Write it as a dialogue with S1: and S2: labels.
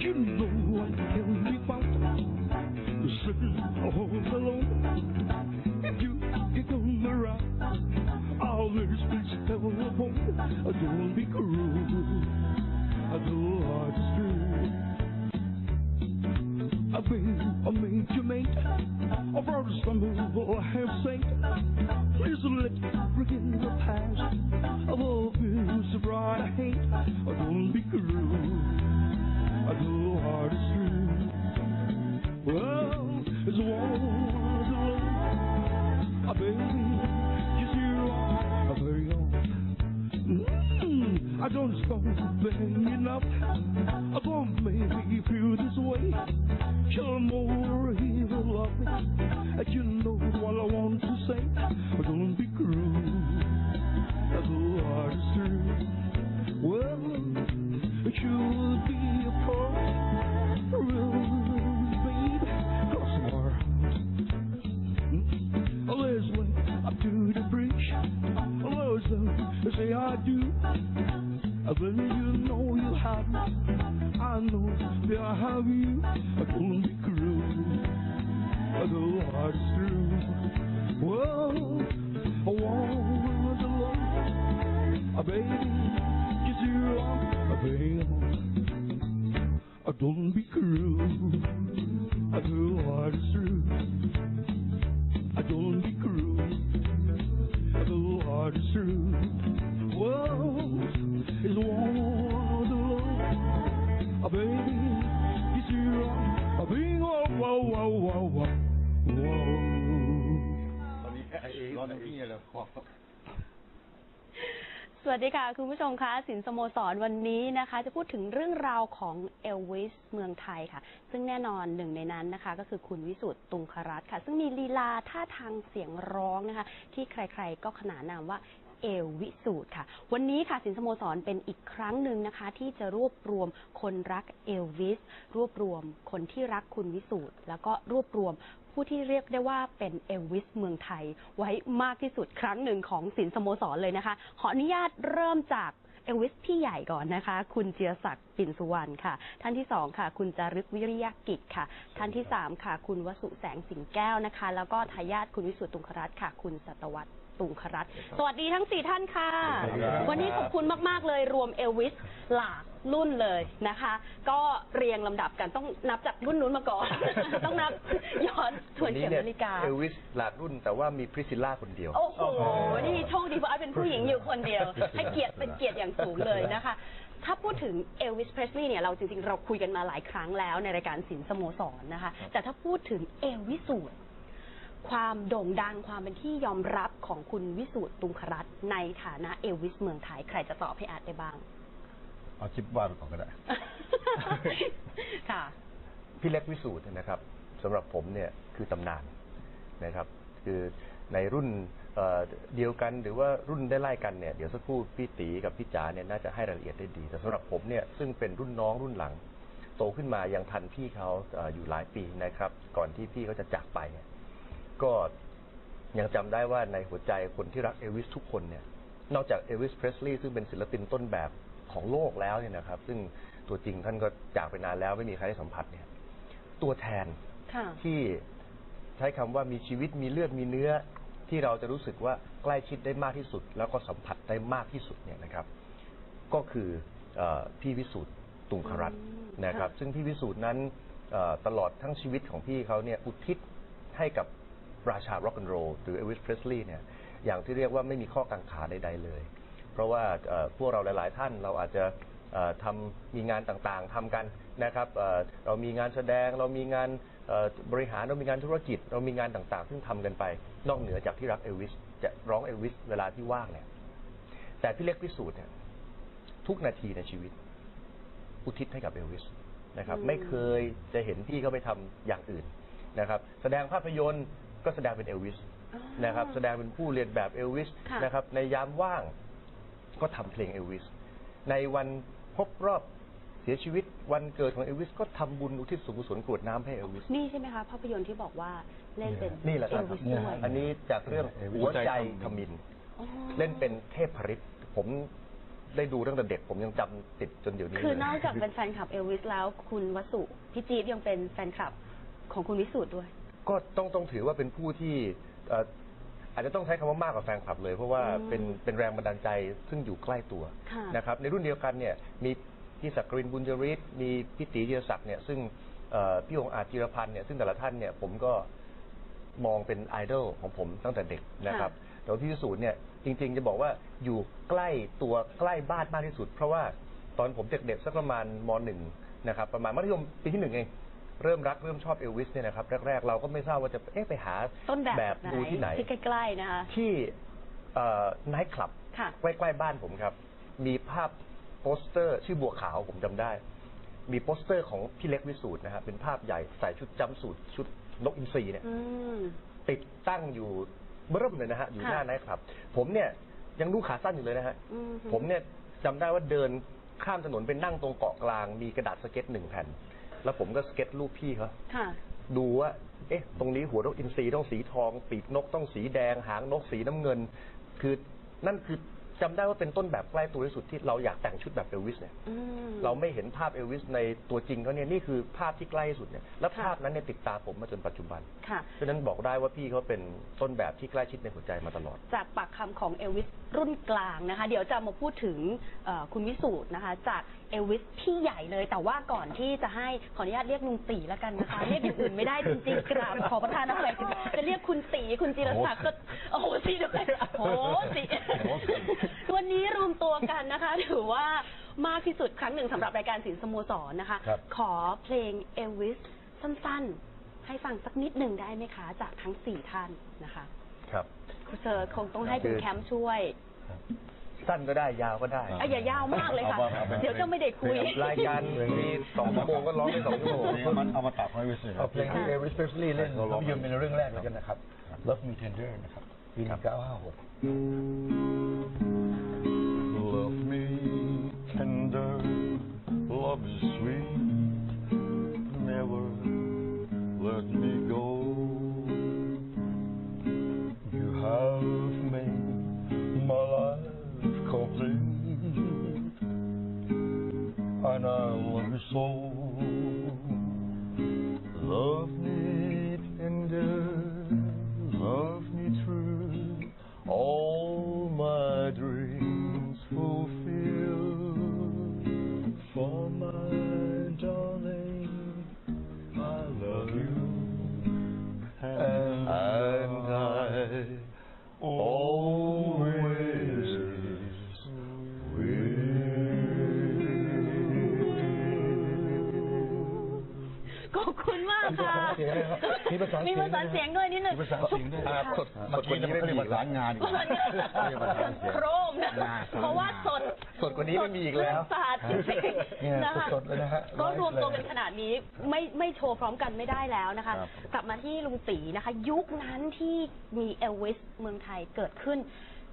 S1: You know I can be bought, sitting all alone. If you get on the ride, all this is telephone. Don't be cruel, the heart's true. I've been a major mate, a brother stumble, I have saint. Please let been enough. I don't make me feel this way. You're more evil of me. And you know what I want to say. Don't be cruel. That's what is true. Well, it should be a poor, real baby. Cause more. Always when I do the preach, always say I do believe you know you have me. I know that I have you. I don't be cruel, but the Lord true. Whoa, I want the Lord. I beg, kiss you wrong. I beg, I don't be cruel.
S2: อนพี่เลยพอ
S3: สวัสดีค่ะ คุณผู้ชมคะสินสโมสรวันนี้นะคะ จะพูดถึงเรื่องราวของเอลวิสเมืองไทยค่ะ ซึ่งแน่นอนหนึ่งในนั้นนะคะ ก็คือคุณวิสุทธ์ตุงครัตค่ะ ซึ่งมีลีลาท่าทางเสียงร้องนะคะ ที่ใครๆก็ขนานนามว่าเอลวิสูตรค่ะ วันนี้ค่ะสินสโมสรเป็นอีกครั้งหนึ่งนะคะ ที่จะรวบรวมคนรักเอลวิส รวบรวมคนที่รักคุณวิสูตรแล้วก็รวบรวม ผู้ที่เรียกได้ว่าเป็นเอลวิสเมืองไทย ไว้มากที่สุดครั้งหนึ่งของสินสโมสรเลยนะคะ ขออนุญาตเริ่มจากเอลวิสพี่ใหญ่ก่อนนะคะ คุณเจียศักดิ์ปิ่นสุวรรณค่ะ ท่านที่สองค่ะ คุณจารึกวิริยกิจค่ะ ท่านที่สามค่ะ คุณวสุแสงสิงแก้วนะคะ แล้วก็ทายาทคุณวิสุทธ์ตุงครัตน์ค่ะ คุณสัตวัตร ตุงครัตน์สวัสดีทั้งสี่ท่านค่ะ
S2: สวัสดีครับ
S3: วันนี้ขอบคุณมาก ๆ เลยรวมเอลวิสหลากรุ่นเลยนะคะ ก็เรียงลำดับกันต้องนับจากรุ่นนู้นมาก่อน ต้องนับย้อนทวนเข็มนาฬิกา
S4: เอลวิสหลากรุ่นแต่ว่ามีพริซิลล่าคนเดียว
S3: โอ้โห นี่โชคดีเพราะไอ้เป็นผู้หญิงอยู่คนเดียว ให้เกียรติเป็นเกียรติอย่างสูงเลยนะคะ ถ้าพูดถึงเอลวิสเพรสลีย์เนี่ยเราจริง ๆ เราคุยกันมาหลายครั้งแล้วในรายการสินสโมสรนะคะ แต่ถ้าพูดถึงเอลวิสูตร ความโด่งดังความเป็นที่ยอมรับของคุณวิสูตรตุงครัตน์ในฐานะเอลวิสเมืองไทย ใครจะตอบให้อาร์ตได้บ้าง
S2: เอาชิปว่าไปก่อนก็ได้
S3: ค่ะ
S4: พี่เล็กวิสูตรนะครับสำหรับผมเนี่ยคือตำนานนะครับ คือในรุ่นเอ่อเดียวกันหรือว่ารุ่นได้ไล่กันเนี่ยเดี๋ยวสักครู่พี่ตีกับพี่จ๋าเนี่ยน่าจะให้รายละเอียดได้ดี แต่สำหรับผมเนี่ยซึ่งเป็นรุ่นน้องรุ่นหลัง โตขึ้นมายังทันพี่เขาเอ่ออยู่หลายปีนะครับ ก่อนที่พี่เขาจะจากไปเนี่ย ก็ยังจำได้ว่าในหัวใจคนที่รักเอลวิสทุกคนเนี่ย นอกจากเอลวิสเพรสลีย์ซึ่งเป็นศิลปินต้นแบบของโลกแล้วเนี่ยนะครับ ซึ่งตัวจริงท่านก็จากไปนานแล้วไม่มีใครได้สัมผัสเนี่ย ตัวแทน
S3: ค่ะ
S4: ที่ใช้คำว่ามีชีวิตมีเลือดมีเนื้อที่เราจะรู้สึกว่าใกล้ชิดได้มากที่สุด แล้วก็สัมผัสได้มากที่สุดเนี่ยนะครับ ก็คือเออพี่วิสุทธ์ตุงครัตน์
S3: อืม
S4: นะครับ
S3: ค่ะ
S4: ซึ่งพี่วิสุทธ์นั้นเออตลอดทั้งชีวิตของพี่เขาเนี่ยอุทิศให้กับ ราชาร็อก n น r โร l หรือเอวิสเพรสลีย์เนี่ยอย่างที่เรียกว่าไม่มีข้อกังขาใดๆเลย เพราะว่าเอ่อพวกเราหลาย ๆ ท่านเราอาจจะเอ่อทำมีงานต่างๆทำกันนะครับเอ่อเรามีงานแสดงเรามีงานเอ่อบริหารเรามีงานธุรกิจ เรามีงานต่างๆ ซึ่งทำกันไป นอกเหนือจากที่รักเอลวิสจะร้องเอลวิสเวลาที่ว่างเนี่ยแต่พี่เล็กพิสูจน์เนี่ยทุกนาทีในชีวิต อุทิศให้กับเอลวิสนะครับ
S3: อืม
S4: ไม่เคยจะเห็นพี่เขาไปทำอย่างอื่นนะครับ แสดงภาพยนตร์ ก็แสดงเป็นเอลวิส
S3: อ๋อ
S4: นะครับแสดงเป็นผู้เรียนแบบเอลวิส
S3: ค่ะ
S4: นะครับในยามว่างก็ทำเพลงเอลวิสในวันครบรอบเสียชีวิตวันเกิดของเอลวิสก็ทำบุญอุทิศส่วนกุศลกรวดน้ำให้เอลวิส
S3: นี่ใช่ไหมคะภาพยนตร์ที่บอกว่าเล่นเป็น
S4: นี่แหละ
S3: เอ
S4: ครับ
S3: ลวิส
S2: เนี่
S3: ด้
S2: ย
S3: วย
S4: อันนี้จากเรื่อง
S2: เอลวิส
S4: หัวใจ
S2: ใจ
S4: ท
S2: ทมิ
S4: มิน
S2: น
S3: อ๋อ
S4: เล่นเป็นเทพฤทธิ์ผมได้ดูตั้งแต่เด็ก ผมยังจำติดจนเดี๋ยวนี้
S3: คือ
S4: เลย
S3: นอกจากเป็นแฟนคลับเอลวิสแล้วคุณวสุพี่จี๊บยังเป็นแฟนคลับของคุณวิสุทธ์ด้วย
S4: ก็ต้องต้องถือว่าเป็นผู้ที่เอ่ออาจจะต้องใช้คำว่ามากกว่าแฟนคลับเลย เพราะว่า
S3: อืม
S4: เป็นเป็นแรงบันดาลใจซึ่งอยู่ใกล้ตัว
S3: ค่ะ
S4: นะครับในรุ่นเดียวกันเนี่ยมีพี่สักกรินบุญจริตมีพี่ตีเจียศักดิ์เนี่ยซึ่งเอ่อพี่องค์อาจจิรพันธ์เนี่ยซึ่งแต่ละท่านเนี่ยผมก็มองเป็นไอดอลของผมตั้งแต่เด็กนะครับแต่ว่าพี่วิสูตรเนี่ยจริงๆจะบอกว่าอยู่ใกล้ตัวใกล้บ้านมากที่สุด เพราะว่าตอนผมเด็กๆสักประมาณมหนึ่งนะครับประมาณมัธยมปีที่หนึ่งเอง เริ่มรักเริ่มชอบเอลวิสเนี่ยนะครับแรกๆเราก็ไม่ทราบว่าจะเอ๊ะไปหา
S3: ต้นแบบ
S4: แบบดูที่ไหน
S3: ที่ใกล้ๆนะคะ
S4: ที่ไนท์คลับ
S3: ค่ะ
S4: ใกล้ๆบ้านผมครับ มีภาพโปสเตอร์ชื่อบัวขาวผมจำได้ มีโปสเตอร์ของพี่เล็กวิสูตรนะครับเป็นภาพใหญ่ใส่ชุดจำสูตรชุดนกอินทรีเนี่ย
S3: อืม
S4: ติดตั้งอยู่เบิ่มเลยนะฮะอยู่หน้า
S3: ค่ะ
S4: ไนท์คลับ ผมเนี่ยยังดูขาสั้นอยู่เลยนะฮะ
S3: อืม
S4: ผมเนี่ยจำได้ว่าเดินข้ามถนนไปนั่งตรงเกาะกลาง มีกระดาษสเก็ตหนึ่งแผ่น แล้วผมก็สเก็ตรูปพี่เขา
S3: ค่ะ
S4: ดูว่า เอ๊ะ ตรงนี้หัวนกอินทรีต้องสีทอง ปีกนกต้องสีแดง หางนกสีน้ำเงิน คือนั่นคือจำได้ว่าเป็นต้นแบบใกล้ตัวที่สุดที่เราอยากแต่งชุดแบบเอลวิสเนี่ย
S3: อืม
S4: เราไม่เห็นภาพเอลวิสในตัวจริงเขาเนี่ยนี่คือภาพที่ใกล้ที่สุดเนี่ยแล้ว
S3: ค่ะ
S4: ภาพนั้นเนี่ยติดตามผมมาจนปัจจุบัน
S3: ค่ะ
S4: ฉะนั้นบอกได้ว่าพี่เขาเป็นต้นแบบที่ใกล้ชิดในหัวใจมาตลอด
S3: จากปากคำของเอลวิส รุ่นกลางนะคะ เดี๋ยวจะมาพูดถึงเอ่อคุณวิสูตรนะคะ จากเอลวิสพี่ใหญ่เลย แต่ว่าก่อนที่จะให้ขออนุญาตเรียกลุงตีแล้วกันนะคะ เรียกอย่างอื่นไม่ได้จริงๆกราบขอประทานอภัยจะเรียกคุณตีคุณจิรศักดิ์ก็โอ้โหสิด้วยโอ้โหสิ วันนี้รวมตัวกันนะคะ ถือว่ามากที่สุดครั้งหนึ่งสำหรับรายการสินสโมสรนะคะ
S2: ครับ
S3: ขอเพลงเอลวิสสั้นๆ ให้ฟังสักนิดหนึ่งได้ไหมคะ จากทั้งสี่ท่านนะคะ
S4: ครับ
S3: คุณเซอร์คงต้องให้คุณแคมป์ช่วย
S4: สั้นก็ได้ยาวก็ได้
S3: เอ้ยอย่ายาวมากเลยค่ะ
S2: เอาเอาเป็น
S3: เดี๋ยวจะไม่ได้คุย
S4: รายการมีสองชั่วโมงก็ร้องได้สองชั่วโมง
S2: เอามันเอามาตัดไว้วิสิ
S5: เอาเพลงที่เอวิสเพสลีย์เล่น
S2: เราลอง
S5: ภาพยนตร์เป็นเรื่องแรกเลยกันนะครับ Love Me Tender นะครับปีหนึ่งเก้าห้าหก
S1: Love me tender, love is sweet. Never let me Always.
S3: คุณมากค่ะ
S5: มีภาษาเสียงด้วย
S3: มีภาษาเสียงด้วยนิดหนึ่ง
S5: มีภาษาเสียงด้วย
S3: ค่ะ
S4: สด
S2: เมื่อกี้นี่เขาเรียกว่าสารงาน
S3: ภาษาเสียง
S2: เรียกว่าสารเสียง
S3: โครมนะ
S2: งา
S3: เพราะว่าสด
S4: สดกว่านี้ไม่มีอีกแล้ว
S3: สดศาสตร์จริง
S5: เนี่ย
S3: ๆนะคะ
S5: สดๆเลยนะฮะ
S3: ก็รวมตัว
S5: ไลฟ์เลย
S3: กันขนาดนี้ไม่ไม่โชว์พร้อมกันไม่ได้แล้วนะคะ
S2: ครับ
S3: กลับมาที่ลุงตีนะคะ ยุคนั้นที่มีเอลวิสเมืองไทยเกิดขึ้น